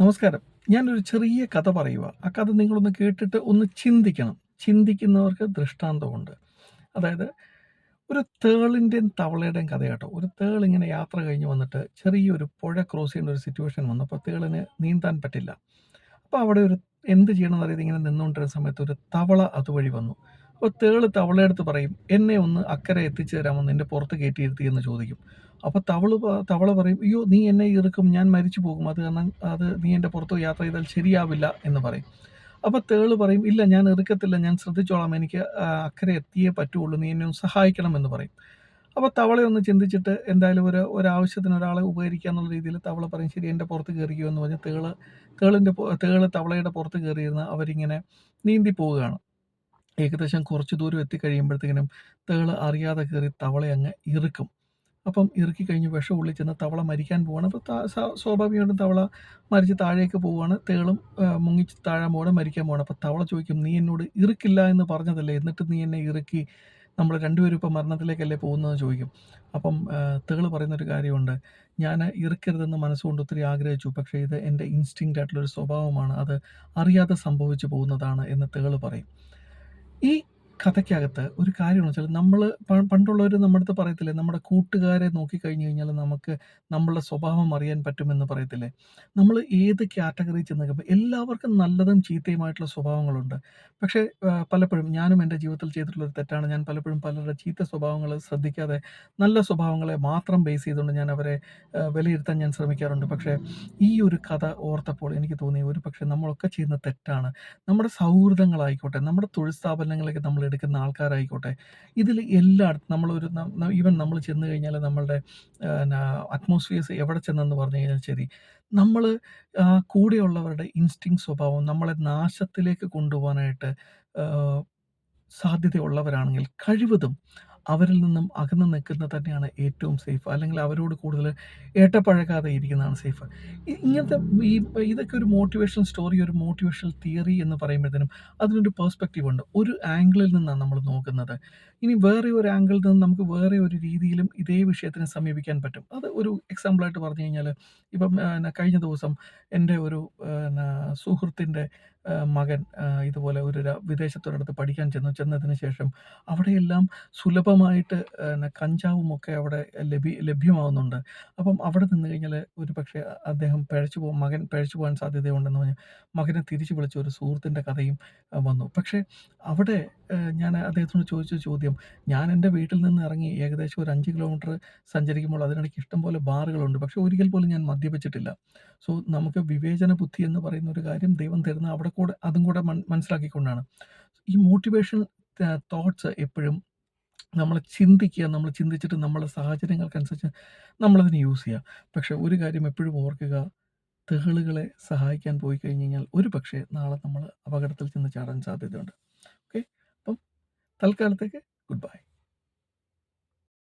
നമസ്കാരം. ഞാനൊരു ചെറിയ കഥ പറയുക ആ കഥ നിങ്ങളൊന്ന് കേട്ടിട്ട് ഒന്ന് ചിന്തിക്കണം. ചിന്തിക്കുന്നവർക്ക് ദൃഷ്ടാന്തമുണ്ട്. അതായത് ഒരു തേളിന്റെയും തവളയുടെയും കഥ കേട്ടോ. ഒരു തേൾ ഇങ്ങനെ യാത്ര കഴിഞ്ഞ് വന്നിട്ട് ചെറിയൊരു പുഴ ക്രോസ് ചെയ്യേണ്ട ഒരു സിറ്റുവേഷൻ വന്നപ്പോൾ തേളിന് നീന്താൻ പറ്റില്ല. അപ്പോൾ അവിടെ ഒരു എന്ത് ചെയ്യണമെന്ന് അറിയാതെ ഇങ്ങനെ നിന്നുകൊണ്ടിരുന്ന സമയത്ത് ഒരു തവള അതുവഴി വന്നു. അപ്പോൾ തേൾ തവളയെടുത്ത് പറയും എന്നെ ഒന്ന് അക്കരെ എത്തിച്ചു തരാമെന്ന് എന്റെ പുറത്ത് കയറ്റിയിരുത്തി എന്ന് ചോദിക്കും. അപ്പോൾ തവൾ തവള പറയും അയ്യോ നീ എന്നെ ഇറുക്കും ഞാൻ മരിച്ചു പോകും. അത് കാരണം അത് നീ എന്റെ പുറത്ത് യാത്ര ചെയ്താൽ ശരിയാവില്ല എന്ന് പറയും. അപ്പോൾ തേൾ പറയും ഇല്ല ഞാൻ ഇറുക്കത്തില്ല ഞാൻ ശ്രദ്ധിച്ചോളാം. എനിക്ക് അക്കരെ എത്തിയേ പറ്റുള്ളൂ. നീ എന്നെ ഒന്ന് സഹായിക്കണം എന്ന് പറയും. അപ്പോൾ ഒന്ന് ചിന്തിച്ചിട്ട് എന്തായാലും ഒരു ഒരാവശ്യത്തിന് ഒരാളെ ഉപകരിക്കുക എന്നുള്ള രീതിയിൽ തവള പറയും ശരി എന്റെ പുറത്ത് കയറിയോ എന്ന് പറഞ്ഞ് തേൾ തേളിന്റെ തേൾ തവളയുടെ പുറത്ത് കയറിയിരുന്ന് അവരിങ്ങനെ നീന്തി പോവുകയാണ്. ഏകദേശം കുറച്ച് ദൂരം എത്തിക്കഴിയുമ്പോഴത്തേക്കിനും തേൾ അറിയാതെ കയറി തവളെ അങ്ങ് ഇറുക്കും. അപ്പം ഇറക്കി കഴിഞ്ഞ് വിഷം ഉള്ളിൽ ചെന്ന് തവള മരിക്കാൻ പോവാണ്. അപ്പോൾ സ്വാഭാവികമായിട്ടും തവള മരിച്ച് താഴേക്ക് പോവുകയാണ് തേളും മുങ്ങി താഴാൻ പോവാണ് മരിക്കാൻ പോവാണ്. അപ്പോൾ തവള ചോദിക്കും നീ എന്നോട് ഇറക്കില്ല എന്ന് പറഞ്ഞതല്ലേ? എന്നിട്ട് നീ എന്നെ ഇറക്കി നമ്മൾ രണ്ടുപേരും ഇപ്പോൾ മരണത്തിലേക്കല്ലേ പോകുന്നതെന്ന് ചോദിക്കും. അപ്പം തേൾ പറയുന്നൊരു കാര്യമുണ്ട്. ഞാൻ ഇറുക്കരുതെന്ന് മനസ്സുകൊണ്ട് ഒത്തിരി ആഗ്രഹിച്ചു. പക്ഷേ ഇത് എന്റെ ഇൻസ്റ്റിങ്ക്റ്റ് ആയിട്ടുള്ളൊരു സ്വഭാവമാണ്. അത് അറിയാതെ സംഭവിച്ചു പോകുന്നതാണ് എന്ന് തേൾ പറയും. ഈ കഥയ്ക്കകത്ത് ഒരു കാര്യമെന്ന് വെച്ചാൽ നമ്മൾ പണ്ടുള്ളവർ നമ്മുടെ അടുത്ത് പറയത്തില്ലേ നമ്മുടെ കൂട്ടുകാരെ നോക്കിക്കഴിഞ്ഞ് കഴിഞ്ഞാൽ നമുക്ക് നമ്മളുടെ സ്വഭാവം അറിയാൻ പറ്റുമെന്ന് പറയത്തില്ലേ? നമ്മൾ ഏത് കാറ്റഗറി ചെന്ന് നിൽക്കുമ്പോൾ എല്ലാവർക്കും നല്ലതും ചീത്തയുമായിട്ടുള്ള സ്വഭാവങ്ങളുണ്ട്. പക്ഷേ പലപ്പോഴും ഞാനും എന്റെ ജീവിതത്തിൽ ചെയ്തിട്ടുള്ളൊരു തെറ്റാണ്. ഞാൻ പലപ്പോഴും പലരുടെ ചീത്ത സ്വഭാവങ്ങൾ ശ്രദ്ധിക്കാതെ നല്ല സ്വഭാവങ്ങളെ മാത്രം ബേസ് ചെയ്തുകൊണ്ട് ഞാൻ അവരെ വിലയിരുത്താൻ ഞാൻ ശ്രമിക്കാറുണ്ട്. പക്ഷേ ഈ ഒരു കഥ ഓർത്തപ്പോൾ എനിക്ക് തോന്നി ഒരു പക്ഷേ നമ്മളൊക്കെ ചെയ്യുന്ന തെറ്റാണ്. നമ്മുടെ സൗഹൃദങ്ങളായിക്കോട്ടെ നമ്മുടെ തൊഴിൽ സ്ഥാപനങ്ങളിലേക്ക് നമ്മൾ എടുക്കുന്ന ആൾക്കാരായിക്കോട്ടെ. ഇതിൽ എല്ലായിടത്തും നമ്മളൊരു ഈവൻ നമ്മൾ ചെന്ന് കഴിഞ്ഞാൽ നമ്മളുടെ അറ്റ്മോസ്ഫിയേഴ്സ് എവിടെ ചെന്നെന്ന് പറഞ്ഞു കഴിഞ്ഞാൽ ശരി. നമ്മൾ കൂടെയുള്ളവരുടെ ഇൻസ്റ്റിങ് സ്വഭാവം നമ്മളെ നാശത്തിലേക്ക് കൊണ്ടുപോകാനായിട്ട് സാധ്യതയുള്ളവരാണെങ്കിൽ കഴിവതും അവരിൽ നിന്നും അകന്ന് നിൽക്കുന്നത് തന്നെയാണ് ഏറ്റവും സേഫ്. അല്ലെങ്കിൽ അവരോട് കൂടുതൽ ഏട്ടപ്പഴകാതെ ഇരിക്കുന്നതാണ് സേഫ്. ഇങ്ങനത്തെ ഈ ഇതൊക്കെ ഒരു മോട്ടിവേഷൻ സ്റ്റോറി ഒരു മോട്ടിവേഷണൽ തിയറി എന്ന് പറയുമ്പോഴത്തേനും അതിനൊരു പേഴ്സ്പെക്റ്റീവ് ഉണ്ട്. ഒരു ആംഗിളിൽ നിന്നാണ് നമ്മൾ നോക്കുന്നത്. ഇനി വേറെ ഒരു ആംഗിളിൽ നിന്ന് നമുക്ക് വേറെ ഒരു രീതിയിലും ഇതേ വിഷയത്തിനെ സമീപിക്കാൻ പറ്റും. അത് ഒരു എക്സാമ്പിളായിട്ട് പറഞ്ഞു കഴിഞ്ഞാൽ ഇപ്പം കഴിഞ്ഞ ദിവസം എന്റെ ഒരു സുഹൃത്തിന്റെ മകൻ ഇതുപോലെ ഒരു വിദേശത്തൊരിടത്ത് പഠിക്കാൻ ചെന്നു. ചെന്നതിന് ശേഷം അവിടെയെല്ലാം സുലഭമായിട്ട് ആ, കഞ്ചാവും ഒക്കെ അവിടെ ലഭ്യ ലഭ്യമാവുന്നുണ്ട്. അപ്പം അവിടെ നിന്ന് കഴിഞ്ഞാൽ ഒരു പക്ഷേ അദ്ദേഹം പിഴച്ചു പോകും മകൻ പിഴച്ചു പോകാൻ സാധ്യതയുണ്ടെന്ന് പറഞ്ഞ് മകനെ തിരിച്ചു വിളിച്ച ഒരു സുഹൃത്തിന്റെ കഥയും വന്നു. പക്ഷേ അവിടെ ഞാൻ അദ്ദേഹത്തോട് ചോദിച്ച ചോദ്യം ഞാൻ എന്റെ വീട്ടിൽ നിന്ന് ഇറങ്ങി ഏകദേശം ഒരു അഞ്ച് കിലോമീറ്റർ സഞ്ചരിക്കുമ്പോൾ അതിനിടയ്ക്ക് ഇഷ്ടംപോലെ ബാറുകളുണ്ട്. പക്ഷേ ഒരിക്കൽ പോലും ഞാൻ മദ്യപിച്ചിട്ടില്ല. സോ നമുക്ക് വിവേചന ബുദ്ധി എന്ന് പറയുന്ന ഒരു കാര്യം ദൈവം തരുന്ന അവിടെ കൂടെ അതും കൂടെ മനസ്സിലാക്കിക്കൊണ്ടാണ്. ഈ മോട്ടിവേഷൻ തോട്ട്സ് എപ്പോഴും നമ്മൾ ചിന്തിക്കുക നമ്മൾ ചിന്തിച്ചിട്ട് നമ്മളെ സാഹചര്യങ്ങൾക്കനുസരിച്ച് നമ്മളതിന് യൂസ് ചെയ്യുക. പക്ഷേ ഒരു കാര്യം എപ്പോഴും ഓർക്കുക തേളുകളെ സഹായിക്കാൻ പോയി കഴിഞ്ഞ് കഴിഞ്ഞാൽ ഒരു പക്ഷേ നാളെ നമ്മൾ അപകടത്തിൽ ചെന്ന് ചാടാൻ സാധ്യതയുണ്ട്. ഓക്കെ അപ്പം തൽക്കാലത്തേക്ക്